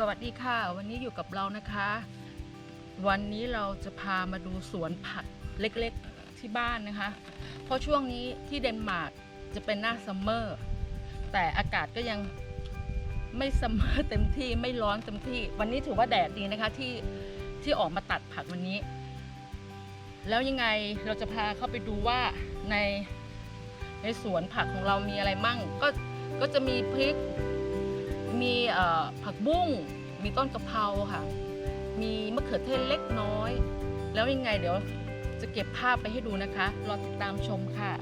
สวัสดีค่ะ วันนี้อยู่กับเรานะคะ วันนี้เราจะพามาดูสวนผักเล็กๆที่บ้านนะคะ เพราะช่วงนี้ที่เดนมาร์กจะเป็นหน้าซัมเมอร์แต่อากาศก็ยังไม่ซัมเมอร์เต็มที่ไม่ร้อนเต็มที่ วันนี้ถือว่าแดดดีนะคะที่ที่ออกมาตัดผักวันนี้ แล้วยังไงเราจะพาเข้าไปดูว่าในในสวนผักของเรามีอะไรมั่ง ก็ก็จะมีพริก มีผักบุ้ง มีต้นกะเพราค่ะ มีมะเขือเทศเล็กน้อย แล้วยังไงเดี๋ยวจะเก็บภาพไปให้ดูนะคะ รอติดตามชมค่ะ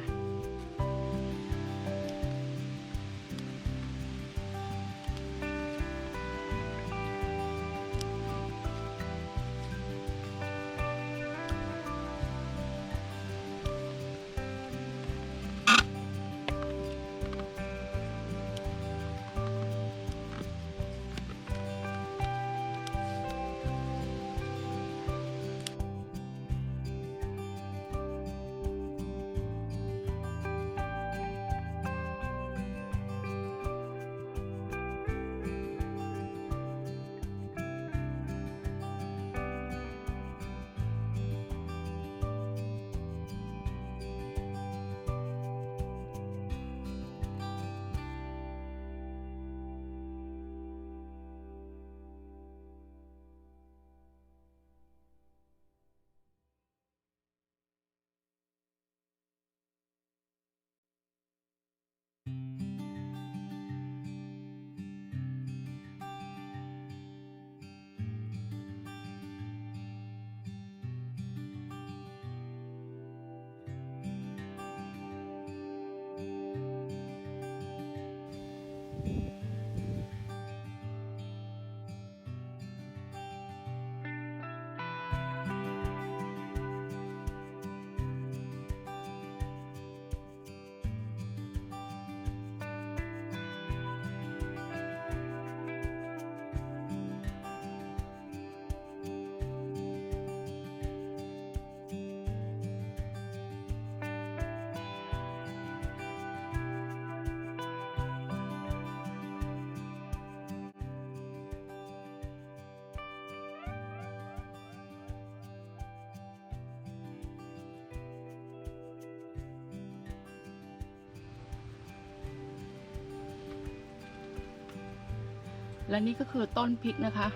และนี่ก็คือต้นพริกนะคะ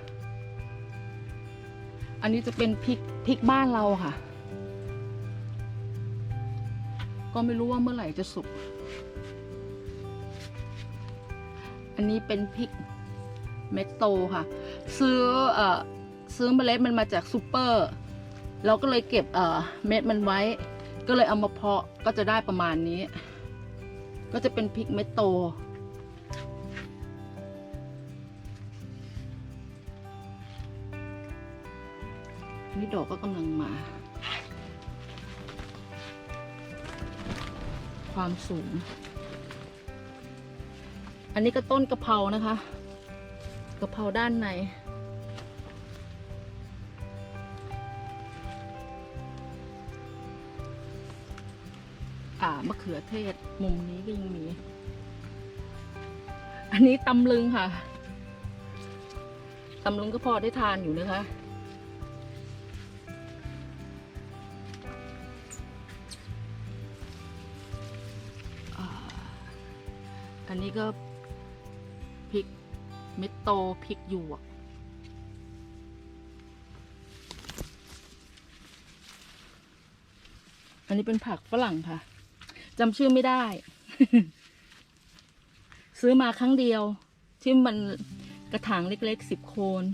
อันนี้จะเป็นพริกพริกบ้านเราค่ะ ก็ไม่รู้ว่าเมื่อไหร่จะสุก อันนี้เป็นพริกเม็ดโตค่ะ ซื้อเอ่อซื้อเมล็ดมันมาจากซูเปอร์ เราก็เลยเก็บเอ่อเม็ดมันไว้ ก็เลยเอามาเพาะก็จะได้ประมาณนี้ ก็จะเป็นพริกเม็ดโต นี่ดอกก็กำลังมา ความสูง อันนี้ก็ต้นกะเพรานะคะ กะเพราด้านใน อ่ามะเขือเทศ มุมนี้ก็ยังมี อันนี้ตำลึงค่ะ ตำลึงก็พอได้ทานอยู่นะคะ นนี้ก็พริกเม็ดโตพริกหยวก อันนี้เป็นผักฝรั่งค่ะจำชื่อไม่ได้ ซื้อมาครั้งเดียว ที่มันกระถางเล็กๆสิบโคน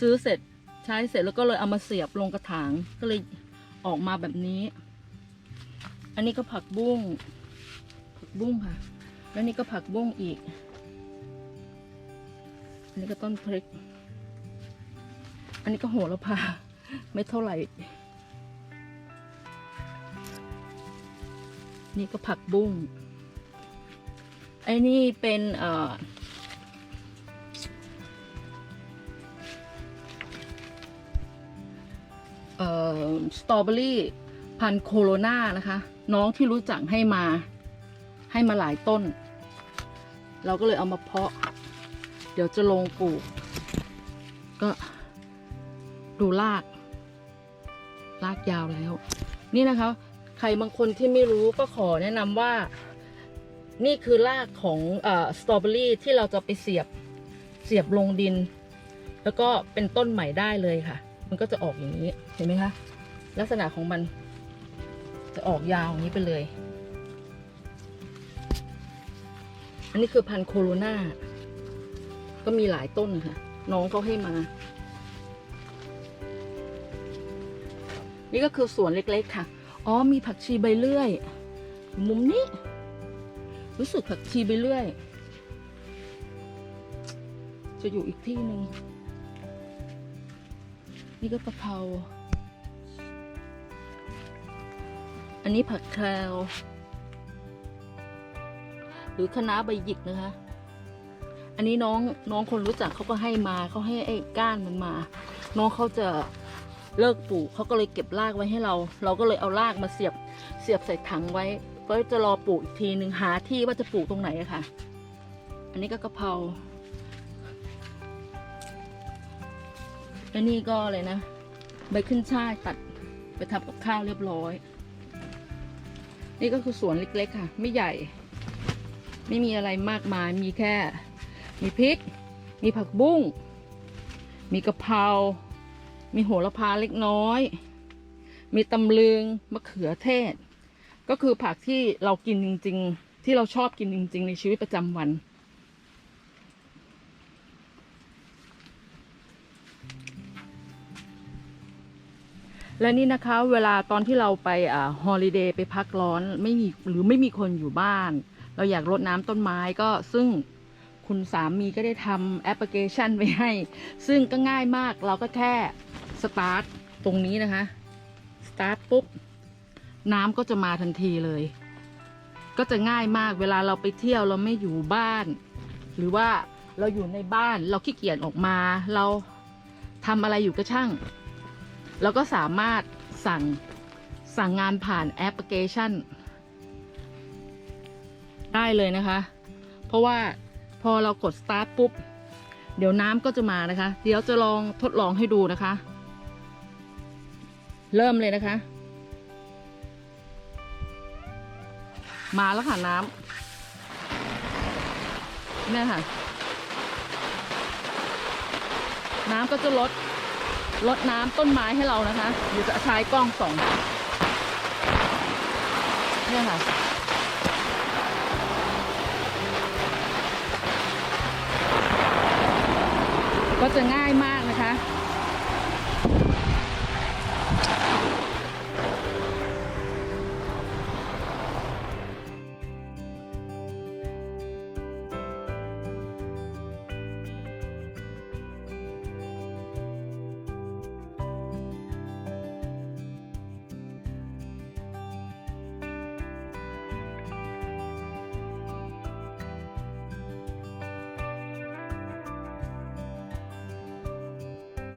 ซื้อเสร็จใช้เสร็จแล้วก็เลยเอามาเสียบลงกระถางก็เลยออกมาแบบนี้ อันนี้ก็ผักบุ้งผักบุ้งค่ะ แล้วนี่ก็ผักบุ้งอีก อันนี้ก็ต้นพริก อันนี้ก็โหระพา ไม่เท่าไหร่ นี่ก็ผักบุ้ง ไอ้นี่เป็นเอ่อเออสตรอเบอรี่พันโคโรนานะคะ น้องที่รู้จักให้มาให้มาหลายต้น เราก็เลยเอามาเพาะ เดี๋ยวจะลงปลูก ก็ดูราก รากยาวแล้ว นี่นะคะ ใครบางคนที่ไม่รู้ก็ขอแนะนำว่า นี่คือรากของอสตรอเบอรี่ที่เราจะไปเสียบเสียบลงดิน แล้วก็เป็นต้นใหม่ได้เลยค่ะ มันก็จะออกอย่างนี้ เห็นไหมคะ ลักษณะของมันจะออกยาวอย่างนี้ไปเลย อันนี้คือพันโคโรนาก็มีหลายต้นค่ะ น้องเขาให้มา นี่ก็คือสวนเล็กๆค่ะ อ๋อมีผักชีใบเลื่อย มุมนี้ รู้สึกผักชีใบเลื่อย จะอยู่อีกที่หนึ่งนี่ก็กะเพรา อันนี้ผักแครว หรือคณะใบหยิกนะคะ อันนี้น้องน้องคนรู้จักเขาก็ให้มาเขาให้ไอ้ก้านมันมา น้องเขาจะเลิกปลูกเขาก็เลยเก็บรากไว้ให้เรา เราก็เลยเอารากมาเสียบเสียบใส่ถังไว้ ก็จะรอปลูกอีกทีหนึ่งหาที่ว่าจะปลูกตรงไหนอะค่ะ อันนี้ก็กะเพราอันนี้ก็เลยนะใบขึ้นช่ายตัดไปทำกับข้าวเรียบร้อย นี่ก็คือสวนเล็กๆค่ะ ไม่ใหญ่ ไม่มีอะไรมากมายมีแค่ มีพริก มีผักบุ้ง มีกะเพรา มีโหระพาเล็กน้อย มีตำลึงมะเขือเทศ ก็คือผักที่เรากินจริง ๆ ที่เราชอบกินจริง ๆ ในชีวิตประจำวัน และนี่นะคะเวลาตอนที่เราไปอ่าฮอลิเดย์ไปพักร้อนไม่มีหรือไม่มีคนอยู่บ้าน เราอยากรดน้ำต้นไม้ก็ซึ่งคุณสามีก็ได้ทำแอปพลิเคชันไว้ให้ ซึ่งก็ง่ายมากเราก็แค่สตาร์ทตรงนี้นะคะสตาร์ทปุ๊บ น้ำก็จะมาทันทีเลย ก็จะง่ายมากเวลาเราไปเที่ยวเราไม่อยู่บ้าน หรือว่าเราอยู่ในบ้านเราขี้เกียจออกมา เราทำอะไรอยู่ก็ช่าง เราก็สามารถสั่งสั่งงานผ่านแอปพลิเคชัน ได้เลยนะคะ เพราะว่าพอเรากด start ปุ๊บ เดี๋ยวน้ำก็จะมานะคะ เดี๋ยวจะลองทดลองให้ดูนะคะ เริ่มเลยนะคะ มาแล้วค่ะน้ำเนี่ยค่ะ น้ำก็จะลดลดน้ำต้นไม้ให้เรานะคะเดี๋ยวจะใช้กล้องส่องเนี่ยค่ะ ก็จะง่ายมาก